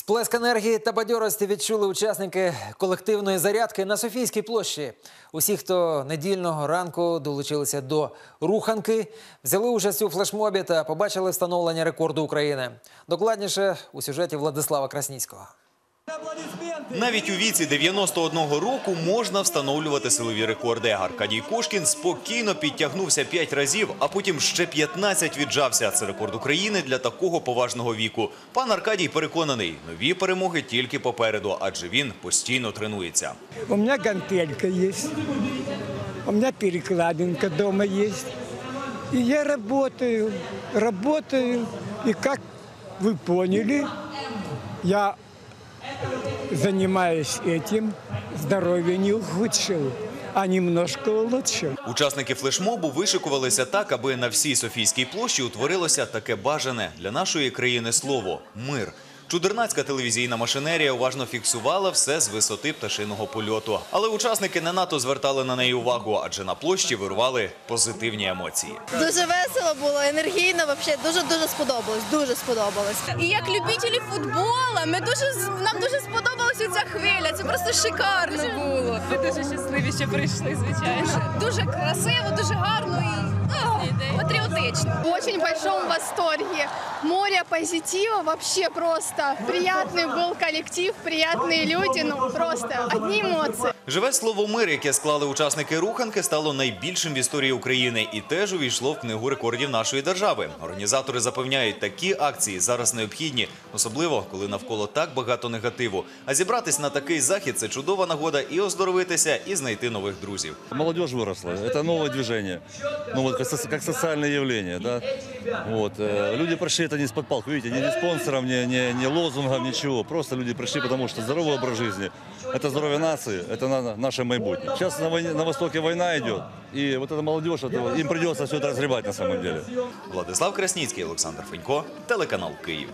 Сплеск енергії та бадьорості відчули учасники колективної зарядки на Софійській площі. Усі, хто недільного ранку долучилися до руханки, взяли участь у флешмобі та побачили встановлення рекорду України. Докладніше у сюжеті Владислава Красніцького. Навіть у віці 91 року можна встановлювати силові рекорди. Аркадій Кошкін спокійно підтягнувся 5 разів, а потім ще 15 віджався. Це рекорд України для такого поважного віку. Пан Аркадій переконаний, нові перемоги тільки попереду, адже він постійно тренується. У меня гантелька есть, у меня перекладинка дома есть. И я работаю, работаю. И как вы поняли, я занимаюсь этим, здоровье не ухудшил, а немножко улучшил. Учасники флешмобу вишикувалися так, аби на всій Софійській площі утворилося таке бажане для нашої країни слово мир. Чудернацька телевізійна машинерія уважно фіксувала все з висоти пташиного польоту. Але учасники не надто звертали на неї увагу, адже на площі вирували позитивні емоції. Дуже весело було, енергійно, вообще дуже дуже сподобалось. Дуже сподобалось. І як любителі футбола, ми дуже нам дуже сподобалася ця хвиля. Це просто шикарно було. Ми дуже щасливі, що прийшли, звичайно. Дуже красиво, дуже гарно патріотично. В очень большом восторге. Море позитива, вообще просто. Приятный был коллектив, приятные люди, ну просто одни эмоции. Живе слово мир, яке склали учасники руханки, стало найбільшим в історії України і теж увійшло в книгу рекордів нашої держави. Організатори запевняють, такі акції зараз необхідні, особливо коли навколо так багато негативу. А зібратись на такий захід це чудова нагода і оздоровитися, і знайти нових друзів. Молодежь выросла, это новое движение, ну вот как, со- как социальное явление, да. Вот э, люди пришли это не из-под палки, видите, не спонсором, не, не, не лозунгом, ничего, просто люди пришли, потому что здоровый образ жизни, это здоровье нации, это на- наше майбутнее. Сейчас на, войне, на Востоке война идет, и вот эта молодежь, это, им придется все это разгребать на самом деле. Владислав Красніцький, Олександр Фенько, телеканал Київ.